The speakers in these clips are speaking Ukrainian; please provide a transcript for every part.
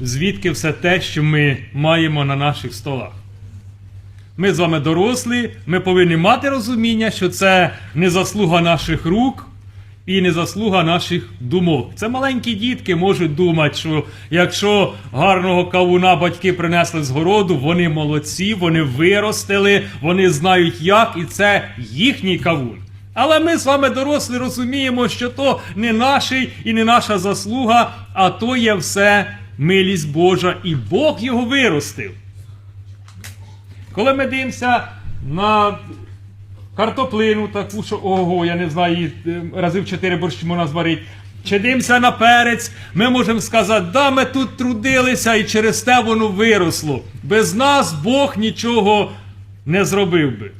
звідки все те, що ми маємо на наших столах. Ми з вами дорослі, ми повинні мати розуміння, що це не заслуга наших рук і не заслуга наших думок. Це маленькі дітки можуть думати, що якщо гарного кавуна батьки принесли з городу, вони молодці, вони виростили, вони знають як, і це їхній кавун. Але ми з вами дорослі розуміємо, що то не наш і не наша заслуга, а то є все милість Божа, і Бог його виростив. Коли ми дивимося на картоплину, таку, що ого, я не знаю, її е, разів чотири борщ можна зварити. Чи дивимося на перець, ми можемо сказати, да, ми тут трудилися і через те воно виросло. Без нас Бог нічого не зробив би.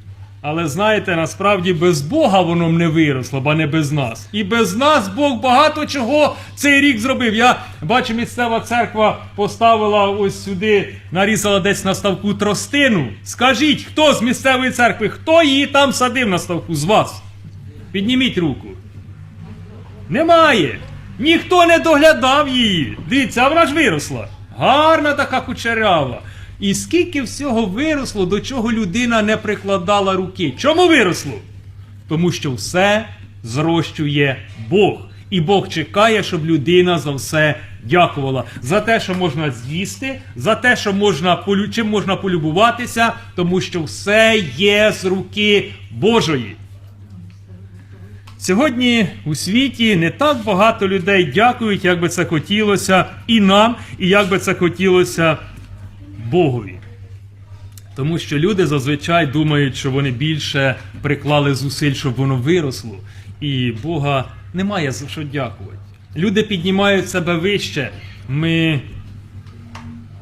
Але знаєте, насправді без Бога воно не виросло, бо не без нас. І без нас Бог багато чого цей рік зробив. Я бачу, місцева церква поставила ось сюди, нарізала десь на ставку тростину. Скажіть, хто з місцевої церкви, хто її там садив на ставку з вас? Підніміть руку. Немає. Ніхто не доглядав її. Дивіться, вона ж виросла. Гарна така кучерява. І скільки всього виросло, до чого людина не прикладала руки. Чому виросло? Тому що все зрощує Бог. І Бог чекає, щоб людина за все дякувала. За те, що можна з'їсти, за те, що можна чим можна полюбуватися, тому що все є з руки Божої. Сьогодні у світі не так багато людей дякують, як би це хотілося і нам, і як би це хотілося Богові. Тому що люди зазвичай думають, що вони більше приклали зусиль, щоб воно виросло, і Бога немає за що дякувати. Люди піднімають себе вище. Ми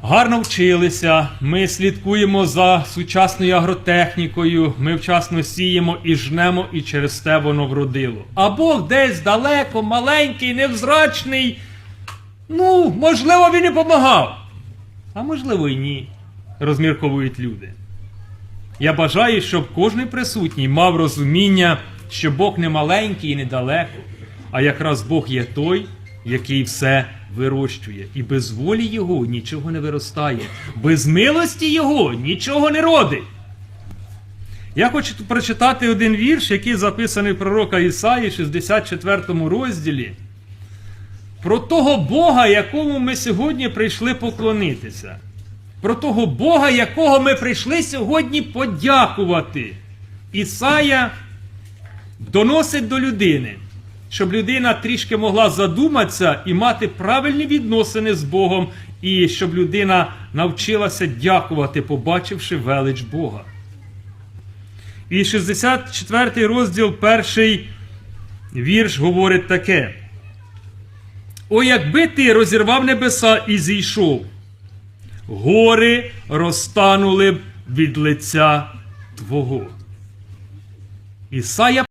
гарно вчилися, ми слідкуємо за сучасною агротехнікою, ми вчасно сіємо і жнемо, і через те воно вродило. А Бог десь далеко, маленький, невзрачний. Ну, можливо, він і помагав. А можливо, і ні, розмірковують люди. Я бажаю, щоб кожен присутній мав розуміння, що Бог не маленький і недалеко, а якраз Бог є той, який все вирощує. І без волі Його нічого не виростає, без милості Його нічого не родить. Я хочу прочитати один вірш, який записаний пророка Ісаї, 64 розділі. Про того Бога, якому ми сьогодні прийшли поклонитися. Про того Бога, якого ми прийшли сьогодні подякувати. Ісая доносить до людини, щоб людина трішки могла задуматися і мати правильні відносини з Богом, і щоб людина навчилася дякувати, побачивши велич Бога. І 64 розділ, перший вірш говорить таке. О, якби ти розірвав небеса і зійшов, гори розтанули б від лиця Твого. Ісая